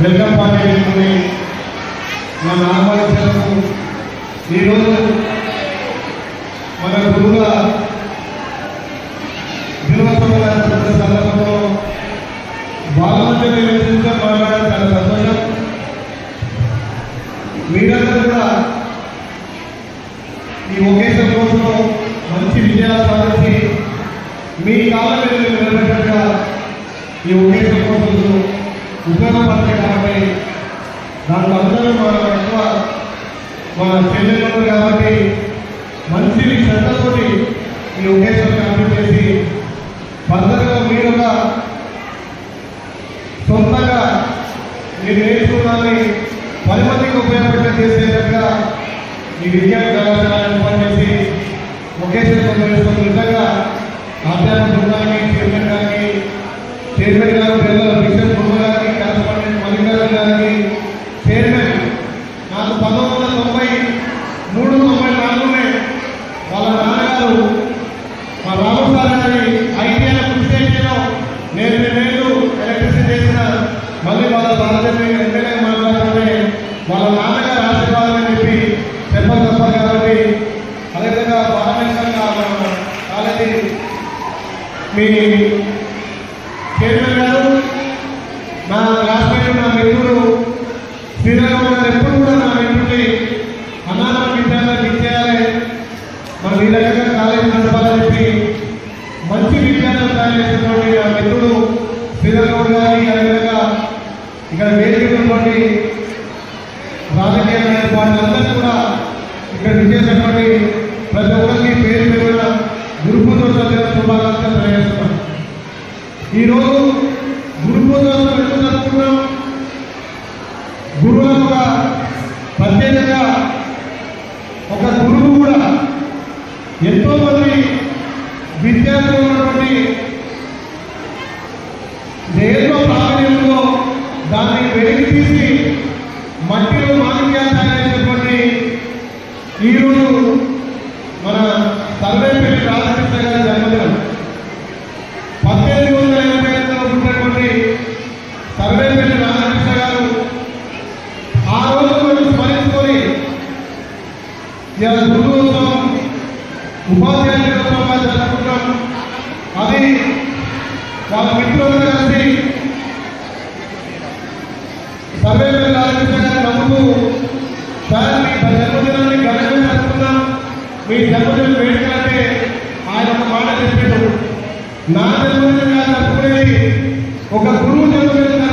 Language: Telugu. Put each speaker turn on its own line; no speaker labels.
వెల్కమ్ పార్టీ మా నామాలకు ఈరోజు మన గురువుల దినోత్సవం జరుపుకున్న సందర్భంలో బాలమంత్రి వ్యక్తితో మాట్లాడడం చాలా సంతోషం. మీరందరూ కూడా ఈ ఒకేషన్ కోసం మంచి విజయాలు సాధించి మీ కాలం మీద అందరూ మన ఎక్కువ మన చెల్లెళ్ళు కాబట్టి మంచి శ్రద్ధతోటి ఈ ఒకేషన్ కంప్లీట్ చేసి ఫర్దర్గా మీరు ఒక సొంతంగా మీరు నేర్చుకున్నాన్ని పది మందికి ఉపయోగపెట్ట చేసేటట్టుగా ఈ విజ్ఞాన కళాశాలను పనిచేసి ఒకేసారి కొందరు నిజంగా ఆధ్యాత్మిక బృందాన్ని చైర్మన్ గారికి చైర్మన్ గారు పిల్లల బిషప్ బృంద గారికి కరస్పాండెంట్ మల్లికార్జున గారికి చైర్మన్ మీ చైర్మన్ గారు నా క్లాస్మేట్ నా మిత్రుడు శ్రీరామ్ గారు ఎప్పుడు కూడా నా మిత్రుడిని అనాథ విద్యార్థులకు ఇచ్చేయాలి మన ఈ రకంగా కాలేజీ నడపాలని చెప్పి మంచి విద్యార్థులు తయారు చేసినటువంటి నా మిత్రుడు శ్రీధర్ గారి అదేవిధంగా ఇక్కడ వేదిక రాజకీయ నాయకులు వాళ్ళందరూ కూడా ఇక్కడ విజేసినటువంటి ప్రతి ఒక్కరికి ఈరోజు గురు పూజోత్సవం ఎందుకు గురువు యొక్క ప్రత్యేకంగా ఒక గురువు కూడా ఎంతో మంది విద్యార్థులు ఉన్నటువంటి దేంట్లో ప్రావీణ్యంలో దాన్ని వెలికి తీసి మట్టిలో మాణిక్యాలు తయారైనటువంటి ఈరోజు మన సర్వేపల్లి రాధాకృష్ణ గారి జన్మదినం పద్దెనిమిది వందల ఎనభై ఐదులో ఉన్నటువంటి సర్వేపల్లి రాధాకృష్ణ గారు ఆ రోజు మనం స్మరించుకొని ఇలా గురువుత్సవం ఉపాధ్యాయ దినోత్సవంగా జరుపుకుంటాం అది వాళ్ళ మిత్రులు కలిసి సర్వే రాధాకృష్ణ నమ్ముతూ సార్ మీ జన్మదినాన్ని ఘనంగా జరుపుకుందాం. మీ జన్మదినం వేడుకంటే ఆయన ఒక మాట చెప్పాడు నా జన్మదినంగా జరుపుకునేది ఒక గురువు జన్మ